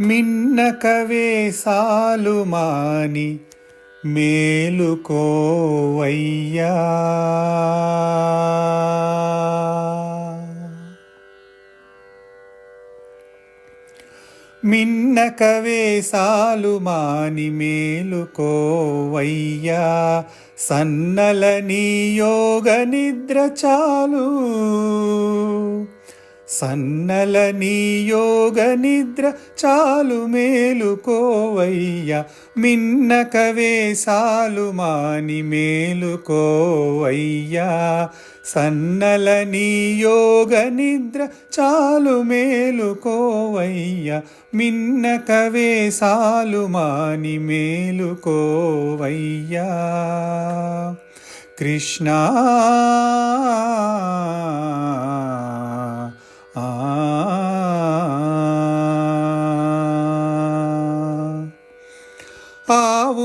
మిన్నకవే సాలు మాని మేలుకోవయ్యా మిన్నకవే సాలు మాని మేలుకోవయ్యా సన్నల నీ యోగ నిద్ర చాలు. సన్నల నీ యోగ నిద్ర చాలు మేలుకోవయ్యా మిన్నకవే సాలు మాని మేలుకోవయ్యా సన్నల నీ యోగ నిద్ర చాలు మేలుకోవయ్యా మిన్నకవే సాలు మాని మేలుకోవయ్యా కృష్ణ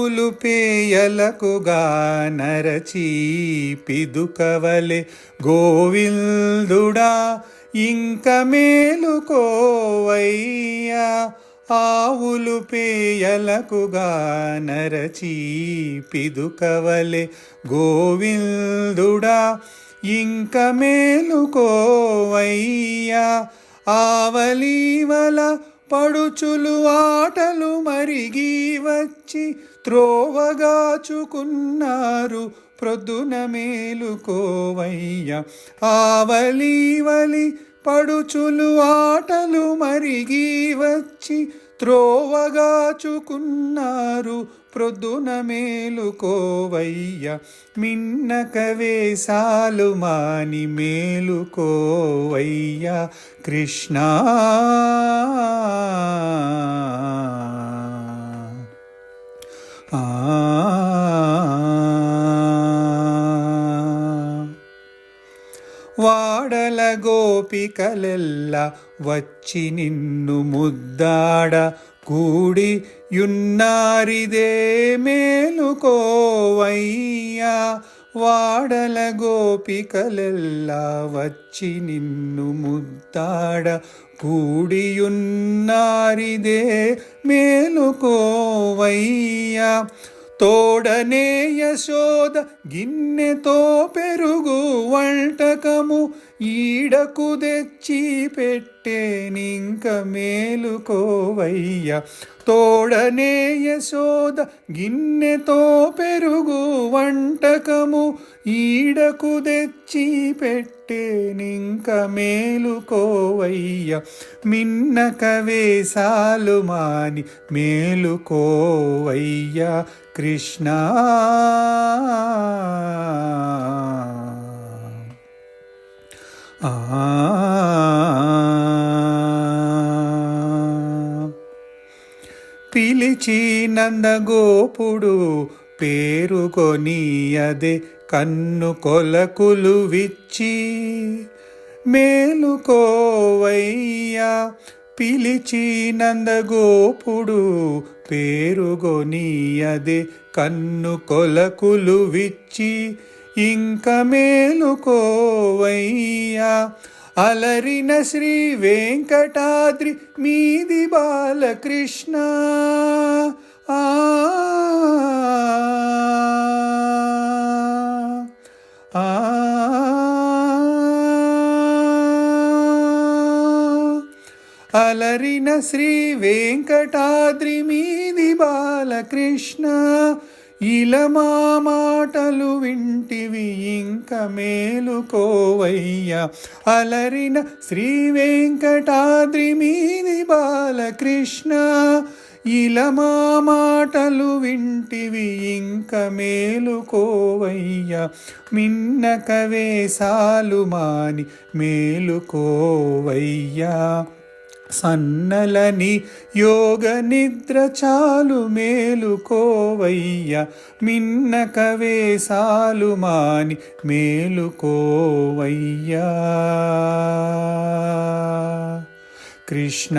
పూలు పేయలకుగా నరచి పిదుకవలె గోవిందుడా ఇంక మేలుకోవయ్యా. ఆవులు పేయలకుగా నరచి పిదుకవలె గోవిందుడా ఇంక మేలుకోవయ్యా. ఆవలీవల పడుచులు ఆటలు మరిగి వచ్చి త్రోవగాచుకున్నారు. ప్రొద్దున మేలుకోవయ్య. ఆవలీవలి పడుచులు ఆటలు మరిగి వచ్చి త్రోవగాచుకున్నారు ప్రొద్దున మేలుకోవయ్య. మిన్నక వేసాలు మాని మేలుకోవయ్య. కృష్ణ. వాడల గోపికలెల్ల వచ్చి నిన్ను ముద్దాడ కూడి యున్నారిదే మేలుకోవయ్యా. వాడల గోపికలెల్లా వచ్చి నిన్ను ముద్దాడ కూడియున్నారిదే మేలుకోవయ్యా. తోడనే యశోద గిన్నెతో పెరుగు వంటకము ఈడకు తెచ్చి పెట్టేనింక మేలుకోవయ్య. తోడనే యశోద గిన్నెతో పెరుగు వంటకము ఈడకు తెచ్చి పెట్టేనింక మేలుకోవయ్య. మిన్నక వేసాలు మాని మేలుకోవయ్య కృష్ణ. పిలిచి నందగోపుడు పేరుకొని అదే కన్ను కొలకులు విచ్చి. మేలుకోవయ్యా పిలిచి నందగోపుడు పేరుగొని అదే కన్ను కొలకులు విచ్చి. ఇంక మేలుకోవయ్యా అలరిన శ్రీ వెంకటాద్రి మీది బాలకృష్ణ. ఆ. అలరిన శ్రీ వెంకటాద్రి మీది బాలకృష్ణ. ఇలమా మాటలు వింటివి ఇంక మేలుకోవయ్యా. అలరిన శ్రీ వెంకటాద్రి మీది బాలకృష్ణ. ఇలమా మాటలు వింటివి ఇంక మేలుకోవయ్యా. మిన్నక వేసాలు మాని మేలుకోవయ్యా. సన్నలని యోగ నిద్ర చాలు మేలుకోవయ్య మిన్నక వేసాలు మాని మేలుకోవయ్యా కృష్ణ